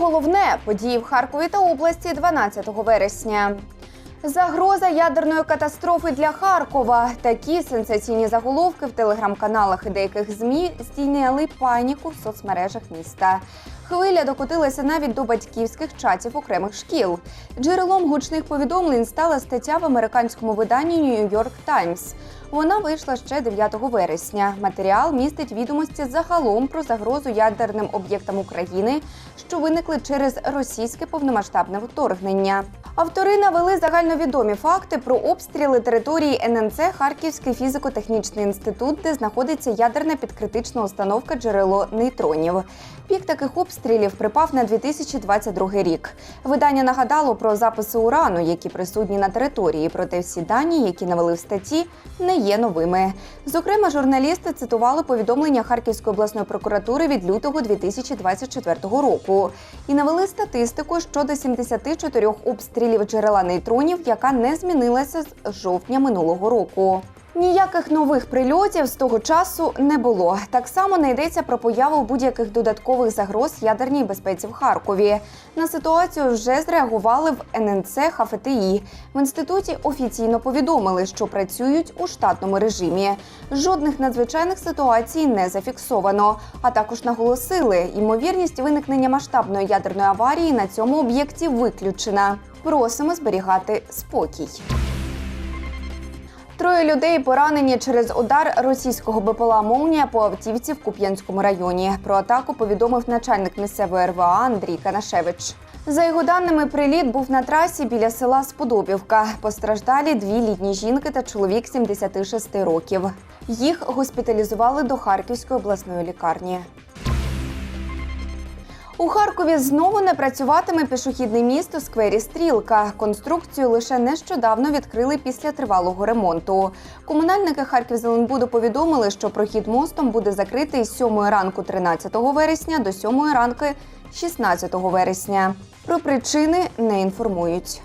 Головне події в Харкові та області 12 вересня. Загроза ядерної катастрофи для Харкова. Такі сенсаційні заголовки в телеграм-каналах і деяких змі здійняли паніку в соцмережах міста. Хвиля докотилася навіть до батьківських чатів окремих шкіл. Джерелом гучних повідомлень стала стаття в американському виданні York Times. Вона вийшла ще 9 вересня. Матеріал містить відомості загалом про загрозу ядерним об'єктам України, що виникли через російське повномасштабне вторгнення. Автори навели загальновідомі факти про обстріли території ННЦ Харківський фізико-технічний інститут, де знаходиться ядерна підкритична установка джерело нейтронів. Пік таких обстрілів припав на 2022 рік. Видання нагадало про записи урану, які присутні на території. Проте всі дані, які навели в статті, не є новими. Зокрема, журналісти цитували повідомлення Харківської обласної прокуратури від лютого 2024 року і навели статистику щодо 74 обстрілів джерела нейтронів, яка не змінилася з жовтня минулого року. Ніяких нових прильотів з того часу не було. Так само не йдеться про появу будь-яких додаткових загроз ядерній безпеці в Харкові. На ситуацію вже зреагували в ННЦ ХФТІ. В інституті офіційно повідомили, що працюють у штатному режимі. Жодних надзвичайних ситуацій не зафіксовано. А також наголосили, ймовірність виникнення масштабної ядерної аварії на цьому об'єкті виключена. Просимо зберігати спокій. Троє людей поранені через удар російського БПЛА «Молнія» по автівці в Куп'янському районі. Про атаку повідомив начальник місцевої РВА Андрій Канашевич. За його даними, приліт був на трасі біля села Сподобівка. Постраждалі дві літні жінки та чоловік 76 років. Їх госпіталізували до Харківської обласної лікарні. У Харкові знову не працюватиме пішохідний міст у сквері Стрілка. Конструкцію лише нещодавно відкрили після тривалого ремонту. Комунальники Харків-Зеленбуду повідомили, що прохід мостом буде закритий з 7 ранку 13 вересня до 7 ранки 16 вересня. Про причини не інформують.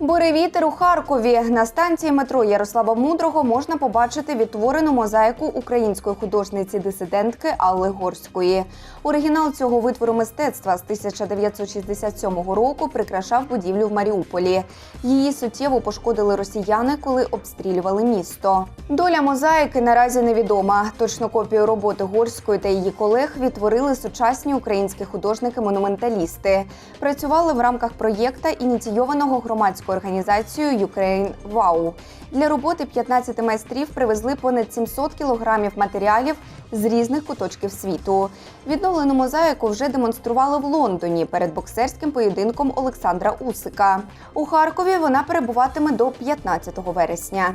Буревітер у Харкові на станції метро Ярослава Мудрого можна побачити відтворену мозаїку української художниці-дисидентки Алли Горської. Оригінал цього витвору мистецтва з 1967 року прикрашав будівлю в Маріуполі. Її суттєво пошкодили росіяни, коли обстрілювали місто. Доля мозаїки наразі невідома. Точно копію роботи Горської та її колег відтворили сучасні українські художники-монументалісти. Працювали в рамках проєкта ініційованого громадською організацією Ukraine Wow. Для роботи 15 майстрів привезли понад 700 кілограмів матеріалів з різних куточків світу. Відновлену мозаїку вже демонстрували в Лондоні перед боксерським поєдинком Олександра Усика. У Харкові вона перебуватиме до 15 вересня.